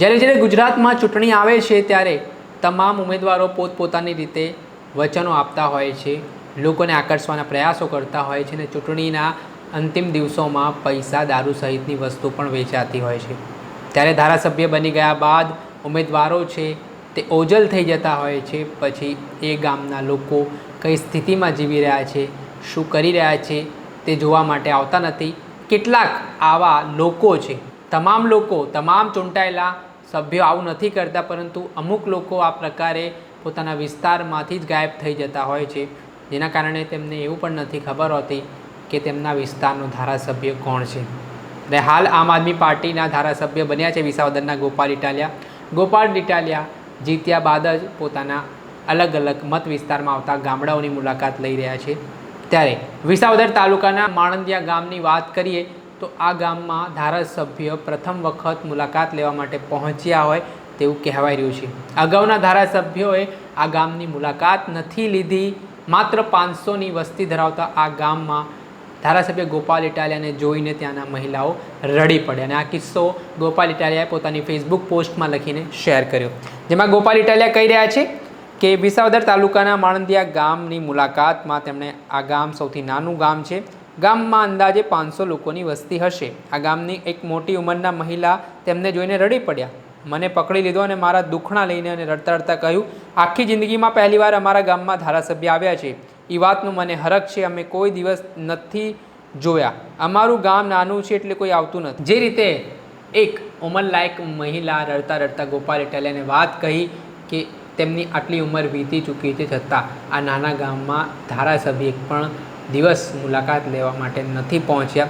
જ્યારે જ્યારે ગુજરાતમાં ચૂંટણી આવે છે ત્યારે તમામ ઉમેદવારો પોતપોતાની રીતે વચનો આપતા હોય છે, લોકોને આકર્ષવાના પ્રયાસો કરતા હોય છે અને ચૂંટણીના અંતિમ દિવસોમાં પૈસા, દારૂ સહિતની વસ્તુ પણ વેચાતી હોય છે. ત્યારે ધારાસભ્ય બની ગયા બાદ ઉમેદવારો છે તે ઓજલ થઈ જતા હોય છે, પછી એ ગામના લોકો કઈ સ્થિતિમાં જીવી રહ્યા છે, શું કરી રહ્યા છે તે જોવા માટે આવતા નથી. કેટલાક આવા લોકો છે તમામ લોકો, તમામ ચૂંટાયેલા સભ્યો આવું નથી કરતા, પરંતુ અમુક લોકો આ પ્રકારે પોતાના વિસ્તારમાંથી જ ગાયબ થઈ જતા હોય છે. જેના કારણે તેમને એવું પણ નથી ખબર હોતી કે તેમના વિસ્તારનો ધારાસભ્ય કોણ છે. અને હાલ આમ આદમી પાર્ટીના ધારાસભ્ય બન્યા છે વિસાવદરના ગોપાલ ઇટાલિયા. ગોપાલ ઇટાલિયા જીત્યા બાદ જ પોતાના અલગ અલગ મત વિસ્તારમાં આવતા ગામડાઓની મુલાકાત લઈ રહ્યા છે. ત્યારે વિસાવદર તાલુકાના માણંદિયા ગામની વાત કરીએ તો આ ગામમાં ધારાસભ્ય પ્રથમ વખત મુલાકાત લેવા માટે પહોંચ્યા હોય તેવું કહેવાય રહ્યું છે. અગાઉના ધારાસભ્યોએ આ ગામની મુલાકાત નથી લીધી, માત્ર પાંચસોની વસ્તી ધરાવતા આ ગામમાં ધારાસભ્ય ગોપાલ ઇટાલિયાને જોઈને ત્યાંના મહિલાઓ રડી પડ્યા અને આ કિસ્સો ગોપાલ ઇટાલિયાએ પોતાની ફેસબુક પોસ્ટમાં લખીને શેર કર્યો. જેમાં ગોપાલ ઇટાલિયા કહી રહ્યા છે કે વિસાવદર તાલુકાના માણંદિયા ગામની મુલાકાતમાં તેમણે આ ગામ સૌથી નાનું ગામ છે. ગામમાં અંદાજે પાંચસો લોકોની વસ્તી હશે. આ ગામની એક મોટી ઉંમરના મહિલા તેમને જોઈને રડી પડ્યા. મને પકડી લીધો અને મારા દુખણા લઈને અને રડતા રડતા કહ્યું, આખી જિંદગીમાં પહેલીવાર અમારા ગામમાં ધારાસભ્ય આવ્યા છે. એ વાતનું મને હરખ છે. અમે કોઈ દિવસ નથી જોયા. અમારું ગામ નાનું છે એટલે કોઈ આવતું નથી. જે રીતે એક ઉંમરલાયક મહિલા રડતા રડતા ગોપાલ ઇટાલિયાને વાત કહી કે તેમની આટલી ઉંમર વીતી ચૂકી છે છતાં આ નાના ગામમાં ધારાસભ્ય પણ દિવસ મુલાકાત લેવા માટે નથી પહોંચ્યા.